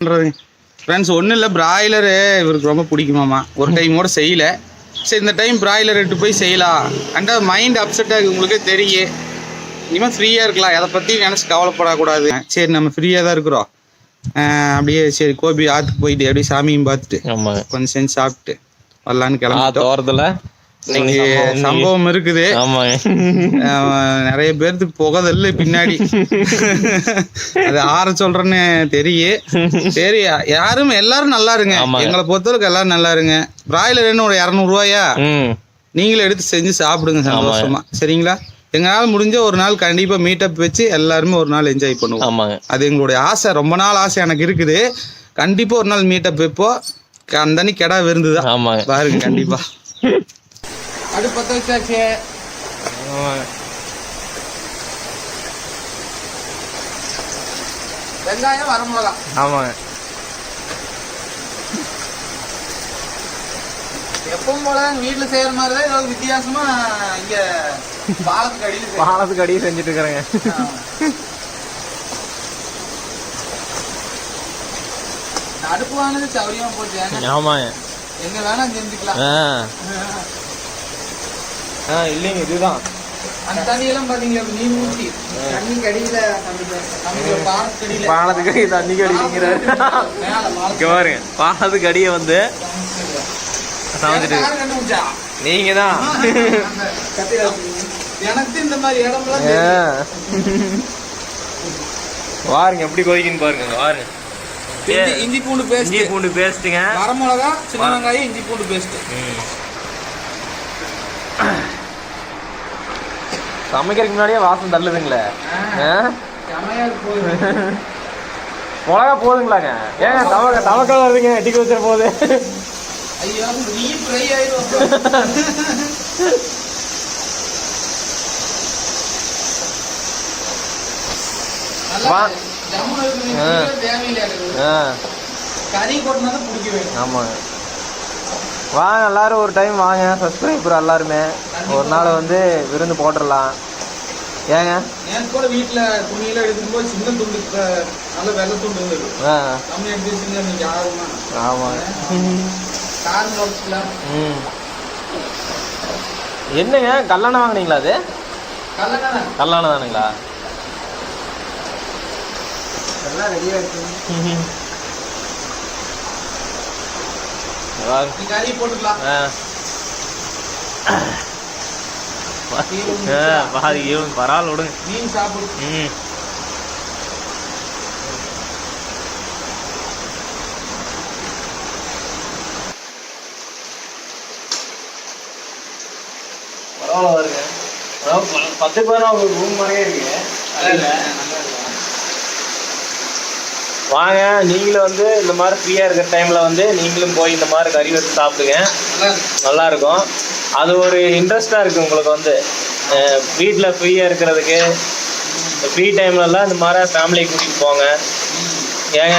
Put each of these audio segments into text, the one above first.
பண்ணுறதுங்க ஃப்ரெண்ட்ஸ் ஒன்றும் இல்லை பிராய்லரு இவருக்கு ரொம்ப பிடிக்குமாமா. ஒரு டைம் கூட செய்யல. சரி இந்த டைம் பிராய்லர் எடுத்து போய் செய்யலாம். அண்டா மைண்ட் அப்செட் ஆகுது உங்களுக்கே தெரியும் இனிமேல் ஃப்ரீயாக இருக்கலாம். எதை பற்றி நினச்சி கவலைப்படக்கூடாது. சரி நம்ம ஃப்ரீயாக தான் இருக்கிறோம். அப்படியே சரி கோபி ஆற்றுக்கு போயிட்டு அப்படியே சாமியும் பார்த்துட்டு கொஞ்சம் செஞ்சு சாப்பிட்டு வரலான்னு ஆ கிளம்பிட்டோம். இங்கே சம்பவம் இருக்குது. நிறைய பேர்த்துக்கு புகதில்ல பின்னாடி. அது ஆற சொல்றேன்னு தெரியும் சரி யாரும் எல்லாரும் நல்லா இருங்க. எங்களை பொறுத்தவரைக்கும் எல்லாரும் நல்லா இருங்க. பிராய்லர் என்ன ஒரு இரநூறுவாயா ம். நீங்களே எடுத்து செஞ்சு சாப்பிடுங்க சந்தோஷமா. சரிங்களா? எங்களால முடிஞ்ச ஒரு நாள் கண்டிப்பா மீட்டப் வச்சு எல்லாருமே ஒரு நாள் என்ஜாய் பண்ணுவோம். ஆமாங்க. அது எங்களுடைய ஆசை. ரொம்ப நாள் ஆசை எனக்கு இருக்குது. கண்டிப்பா ஒரு நாள் மீட்டப் வைப்போம். அந்த அன்னைக்கு கெடா விருந்துதான். ஆமாங்க. பாருங்க கண்டிப்பா. அடுப்பு வச்சாச்சு. வெங்காயம் வரமிளகா ஆமாங்க. எப்பவும் போல வீட்டுல செய்யற மாதிரி தான் ஏதாவது வித்தியாசமா இங்க பாலத்துக்கு அடியில. பாலத்துக்கு அடியே செஞ்சுட்டு இருக்கிறேங்க அடுப்பு வாங்கினது சௌரியமா போச்சு. ஆமாங்க. எங்க வேணா செஞ்சுக்கலாம். ஆ இல்லைங்க இதுதான். அந்த தண்ணியெல்லாம் பாத்தீங்களா நீர் ஊற்றி தண்ணிக்கு அடியில நம்ம பாலத்துக்கு அடியில பாலத்துக்கு இங்க பாருங்க பாலத்துக்கு அடியே வந்து சமைச்சிட்டு? நீங்க தான் எனக்கு இந்த மாதிரி இடம்லாம் பாருங்க எப்படி கொதிக்குன்னு பாருங்க பாருங்க இஞ்சி- இஞ்சி பூண்டு பேஸ்ட் இஞ்சி பூண்டு பேஸ்ட்டுங்க. வரமிளகா சின்ன வெங்காயம் இஞ்சி பூண்டு பேஸ்ட் சமைக்கிறதுக்கு முன்னாடியே வாசம் தள்ளுதுங்களே. மிளகா போதுங்களாங்க? ஏங்க தவக்க தவக்கல் வருதுங்க டிக்கு வச்சிட போகுது ஆமாங்க. வாங்க எல்லாரும் ஒரு டைம் வாங்க. சப்ஸ்கிரைபர் எல்லாருமே. ஒரு நாள் வந்து விருந்து போட்டுடலாம். ஏங்க? நேற்று கூட வீட்டுல துணியெல்லாம் எடுக்கும் போது சின்ன துண்டு நல்ல வெள்ளை துண்டு இருந்தது கம்மி எடுத்து வச்சுங்க நீங்க யாருமா ஆமாங்க காரம் குழச்சிக்கலாம் ம். என்னங்க? கல்லாணம் வாங்குனீங்களா அது? கல்லணா. கல்லாணம் தானுங்களா? எல்லாம் ரெடியா இருக்கு. போட்டுக்கலாம். ஆ, பாதி பரவாயில்ல விடுங்க. மீன் சாப்பிடு. ம். பரவாயில்ல வருங்க. அதாவது பத்து பேரும் ஒரு ரூம் மாதிரியே இருக்கு. வாங்க நீங்களும் வந்து இந்த மாதிரி ஃப்ரீயாக இருக்கிற டைமில் வந்து நீங்களும் போய் இந்த மாதிரி கறி வச்சு சாப்பிடுங்க. நல்லா இருக்கு. நல்லா இருக்கும். அது ஒரு இன்ட்ரெஸ்டாக இருக்குது உங்களுக்கு வந்து. வீட்டில் ஃப்ரீயாக இருக்கிறதுக்கு. ஃப்ரீ டைம்லலாம் இந்த மாதிரி ஃபேமிலியை கூட்டிகிட்டு போங்க. ஏங்க?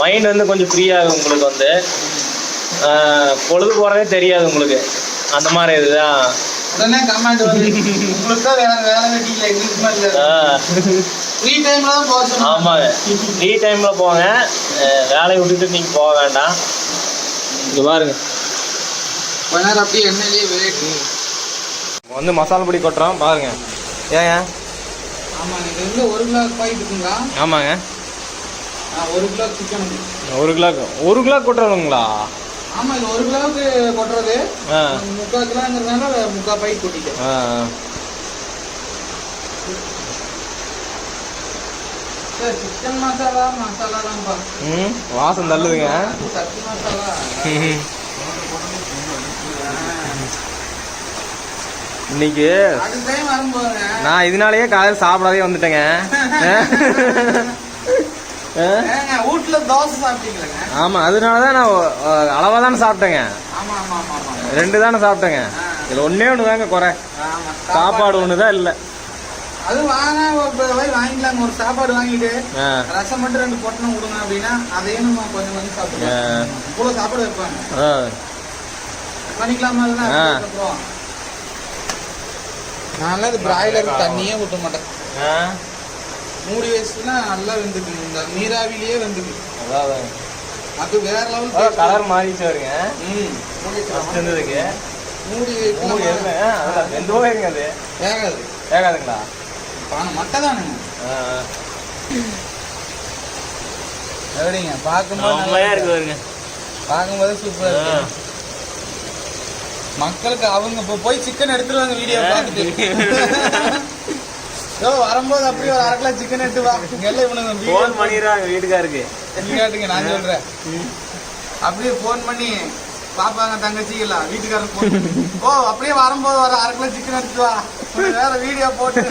மைண்ட் வந்து கொஞ்சம் ஃப்ரீயாகும் உங்களுக்கு வந்து. பொழுது போகிறதே தெரியாது உங்களுக்கு. அந்த மாதிரி இதுதான். உடனே கமெண்ட் உங்களுக்கு வேலை இல்லை. ஃப்ரீ டைம்ல தான் போக ஆமாங்க ஃப்ரீ டைமில் போங்க. வேலையை விட்டுட்டு நீங்கள் போக வேண்டாம். இங்கே பாருங்க. கொஞ்ச நேரம் அப்படியே எண்ணெயிலேயே வேகு வந்து மசாலா பொடி கொட்டுறோம் பாருங்க. ஏங்க ஆமாங்க இது வந்து ஒரு கிலோ பாக்கெட் இருக்குங்களா? ஆமாங்க. ஒரு கிலோ சிக்கன் ஒரு கிலோ ஒரு கிலோ கொட்டுறதுங்களா? ஆமா இது ஒரு கிலோவுக்கு கொட்டுறது. முக்கால் கிலோங்கிறதுனால முக்கால் பாக்கெட் கொட்டிட்டேன். சிக்கன் மசாலா மசாலா தான்ப்பா ம் வாசம் தள்ளுதுங்க. சக்தி மசாலா. இன்னைக்கு நான் இதனாலேயே காலையில் சாப்பிடாதே வந்துட்டேங்க. வீட்டுல தோசை சாப்பிட்டீங்களேங்க? ஆமாம் அதனால தான் நான் அளவாக தானே சாப்பிட்டேங்க. ஆமா ஆமா ஆமா ஆமா. ரெண்டு தானே சாப்பிட்டேங்க இதில் ஒன்றே ஒன்று தாங்க குறை. ஆமா சாப்பாடு ஒன்று தான் இல்லை. அது வாங்க வாங்கிக்கலாங்க. ஒரு சாப்பாடு வாங்கிட்டு ரசம் மட்டும் ரெண்டு பொட்டணம் கொடுங்க அப்படின்னா அதையும் நம்ம கொஞ்சம் கொஞ்சம் சாப்பிடுவோம் இவ்வளோ சாப்பாடு வைப்பாங்க. ஆ. பண்ணிக்கலாமா அதெல்லாம் ஆ. அதுக்கப்புறம் நான் இது பிராய்லர் தண்ணியே ஊற்ற மாட்டேன். மூடி வச்சுன்னா நல்லா வெந்துக்கு இந்த நீராவிலேயே வெந்துக்கு அதான் அது வேற லெவல் கலர் மாறிச்சு வருங்க ம். இருந்ததுக்கு. மூடி இருங்க அதில் எந்த இருங்க அது? வேகாது. கேட்காதுங்களா ஆனால் மட்டை தானுங்க. எப்படிங்க பார்க்கும்போது செம்மையா இருக்கு பார்க்கும்போது சூப்பரா இருக்கு. மக்களுக்கு அவங்க இப்போ போய் சிக்கன் எடுத்துருவாங்க வீடியோ பார்த்துட்டு. யோ வரும்போது அப்படியே ஒரு அரை கிலோ சிக்கன் எடுத்து வா. எல்லாம் இவனுங்க ஃபோன் பண்ணிடுறாங்க வீட்டுக்காருக்கு. நீ கேட்டுங்க நான் சொல்றேன். அப்படியே ஃபோன் பண்ணி பாப்பாங்க தங்கச்சிக்கலாம் வீட்டுக்காரன் phone பண்ணி, ஓ அப்படியே வரும்போது வர அரை கிலோ சிக்கன் எடுத்து வா. வேற வீடியோ போட்டு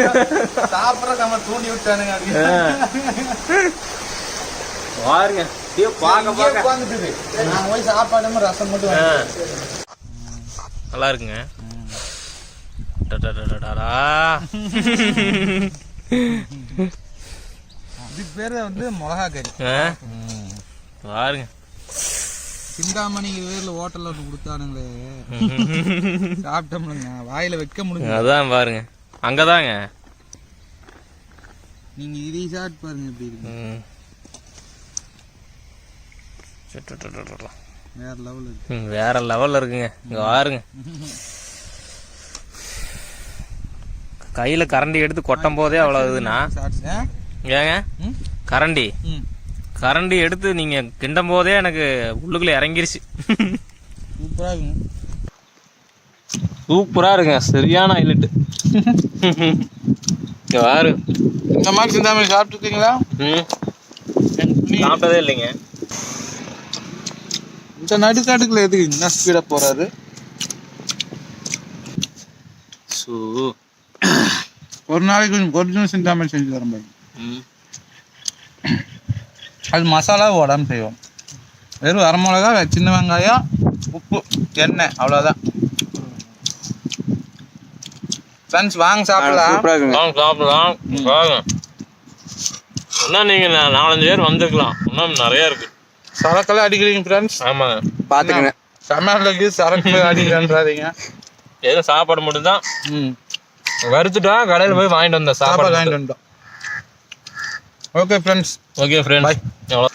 சாப்பிட்ற நம்ம தூண்டி விட்டானுங்க. பாருங்க இங்கேயே பார்க்க. உட்காந்துட்டுது. நான் போய் சாப்பாடு ரசம் மட்டும் நல்லா இருக்குங்க. இதுக்கு பேர் வந்து மிளகா கறி? பாருங்க. சிந்தாமணிங்கிற பேர்ல ஹோட்டல்ல ஒன்று கொடுத்தானுங்களே. சாப்பிட்டோம்லங்க. வாயில வைக்க முடியும் அதான் பாருங்க. அங்கதாங்க. நீங்க இதை சாப்பிட்டு பாருங்க எப்படி இருக்கு. வேற லெவல் இருக்கு. வேற லெவல்ல இருக்குங்க. இங்க பாருங்க கையில கரண்டி எடுத்து கொட்டும் போதே அவ்வளவு இதுனா? ஏங்க? கரண்டி. கரண்டி எடுத்து நீங்க கிண்டும் போதே எனக்கு உள்ளுக்குள்ள இறங்கிருச்சு. சூப்பரா இருக்குங்க. சூப்பரா இருக்குங்க. சரியான ஹைலைட் பாரு இந்த மாதிரி சிந்தாமணி சாப்பிட்டுருக்கீங்களா? சாப்பிட்டதே இல்லைங்க. இந்த நடுக்காட்டுக்குள்ள எதுக்கு என்ன ஸ்பீடா போறாரு? சூ. ஒரு நாளைக்கு கொஞ்சம் ஒரிஜினல் சிந்தாமணி செஞ்சு தர மாதிரி அது மசாலா உடம்பு செய்வோம். வெறும் வரமிளகா சின்ன வெங்காயம் உப்பு எண்ணெய் அவ்வளோதான் ஃப்ரெண்ட்ஸ் வாங்க சாப்பிடலாம். வாங்க சாப்பிடலாம். வாங்க. இன்னும் நீங்க நா- நாலஞ்சு பேர் வந்துருக்கலாம். இன்னும் நிறைய இருக்கு. சரக்கெல்லாம் அடிக்கிறீங்க ஃப்ரெண்ட்ஸ் ஆமாங்க. பார்த்துக்கங்க சமையலுக்கு சரக்கு அடிக்கிறான்றாதீங்க. எதுவும் சாப்பாடு மட்டும்தான். ம். வறுத்துட்டா கடையில் போய் வாங்கிட்டு வந்தேன் சாப்பாடு வாங்கிட்டு வந்துட்டோம். Okay friends okay friend Bye. எவ்வளோ